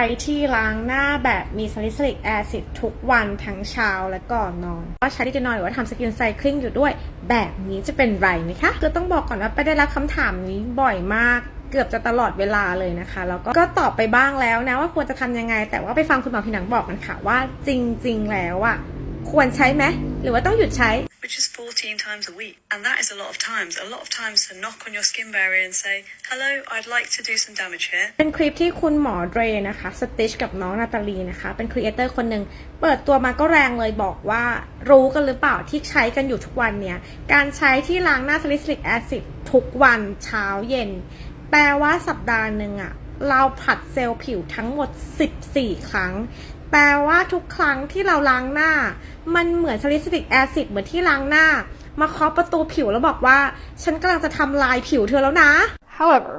ช้ที่ล้างหน้าแบบมีซาลิซิลิกแอซิดทุกวันทั้งเช้าและก่อนนอนว่าใช้ดิจินอยหรือว่าทำสกินไซคลิงอยู่ด้วย แบบนี้จะเป็นไรไหมคะคือต้องบอกก่อนว่าไปได้รับคำถามนี้บ่อยมากเกือบจะตลอดเวลาเลยนะคะ แล้วก็ก็ตอบไปบ้างแล้วนะว่าควรจะทำยังไง แต่ว่าไปฟังคุณหมอผิวหนังบอกกันค่ะว่าจริง ๆ แล้วอะควรใช้ไหมหรือว่าต้องหยุดใช้ which is 14 times a week. And that is a lot of times. A lot of times to knock on your skin barrier and say, hello, I'd like to do some damage here. เป็นคลิปที่คุณหมอเดรนะคะสติชกับน้องนาตาลีนะคะ เป็นครีเอเตอร์คนหนึ่งเปิดตัวมาก็แรงเลยบอกว่า รู้กันหรือเปล่าที่ใช้กันอยู่ทุกวันเนี่ย การใช้ที่ล้างหน้าซาลิซิลิกแอซิดทุกวันเช้าเย็น แปลว่าสัปดาห์หนึ่งอะเราผัดเซลล์ผิวทั้งหมด 14 ครั้ง แปลว่าทุกครั้งที่เราล้างหน้า มันเหมือนซาลิซิลิกแอซิดเหมือนที่ล้างหน้า มาเคาะประตูผิวแล้วบอกว่า ฉันกำลังจะทำลายผิวเธอแล้วนะ However,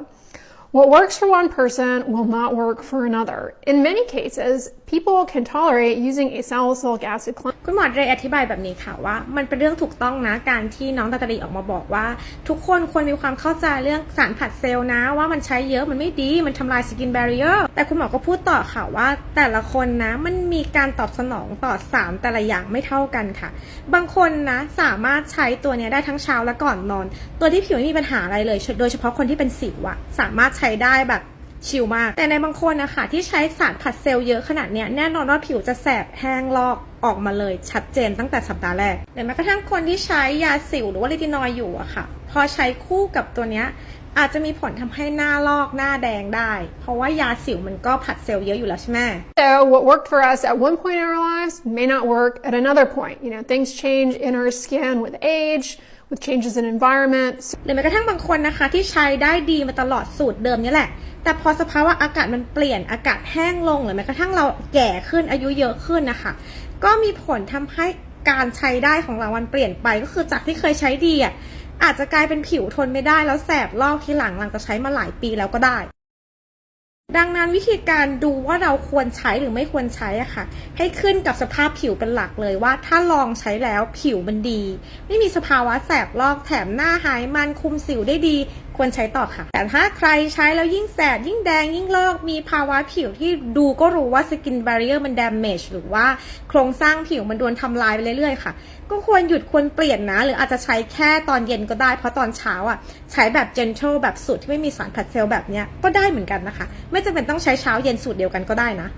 what works for one person will not work for another. In many cases, people can tolerate using a salicylic acid cleanser. คุณหมอเดรอธิบายแบบนี้ค่ะว่า มันเป็นเรื่องถูกต้องนะการที่น้องตาตาลีออกมาบอกว่า ทุกคนควรมีความเข้าใจเรื่องสารผัดเซลล์นะ ว่ามันใช้เยอะมันไม่ดีมันทำลายสกินแบร r เ e อร์แต่คุณหมอก็พูดต่อค่ะว่า แต่ละคนนะมันมีการตอบสนองต่อสารแต่ละอย่างไม่เท่ากันค่ะ บางคนนะสามารถใช้ตัวนี้ได้ทั้งเช้าและก่อนนอน ตัวที่ผิวไม่มีปัญหาอะไรเลย โดยเฉพาะคนที่เป็นสิวอะสามารถใช้ช้ได้แบบชิลมาก แต่ในบางคนนะคะที่ใช้สารผัดเซลล์เยอะขนาดเนี้ยแน่นอนว่าผิวจะแสบแห้งลอกออกมาเลยชัดเจนตั้งแต่สัปดาห์แรกหรือแม้กระทั่งคนที่ใช้ยาสิวหรือว่าลิตินอยด์อยู่อะค่ะ พอใช้คู่กับตัวเนี้ยอาจจะมีผลทำให้หน้าลอกหน้าแดงได้ เพราะว่ายาสิวมันก็ผัดเซลล์เยอะอยู่แล้วใช่ไหม So, what worked for us at one point in our lives may not work at another point. You know, things change in our skin with age, with changes in environment. หรือแม้กระทั่งบางคนนะคะที่ใช้ได้ดีมาตลอดสูตรเดิมนี่แหละ แต่พอสภาวะอากาศมันเปลี่ยนอากาศแห้งลง หรือแม้กระทั่งเราแก่ขึ้นอายุเยอะขึ้นนะคะ ก็มีผลทำให้การใช้ได้ของเรามันเปลี่ยนไปก็คือจากที่เคยใช้ดีอะอาจจะกลายเป็นผิวทนไม่ได้แล้วแสบลอกทีหลังหลังจากใช้มาหลายปีแล้วก็ได้ ดังนั้นวิธีการดูว่าเราควรใช้หรือไม่ควรใช้อะค่ะ ให้ขึ้นกับสภาพผิวเป็นหลักเลยว่า ถ้าลองใช้แล้วผิวมันดี ไม่มีสภาวะแสบลอกแถมหน้าหายมันคุมสิวได้ดีควรใช้ต่อค่ะ แต่ถ้าใครใช้แล้วยิ่งแสบยิ่งแดงยิ่งลอกมีภาวะผิวที่ดูก็รู้ว่าสกินบ r ร i เ r อร์มันด a ม a g e หรือว่าโครงสร้างผิวมันโดนทำลายไปเรื่อยๆ ค่ะ ก็ควรหยุดควรเปลี่ยนนะ หรืออาจจะใช้แค่ตอนเย็นก็ได้ เพราะตอนเช้าอะใช้แบบ gentle แบบสูตรที่ไม่มีสารผัดเซลล์แบบเนี้ยก็ได้เหมือนกันนะคะ ไม่จำเป็นต้องใช้เช้าเย็นสูตรเดียวกันก็ได้นะ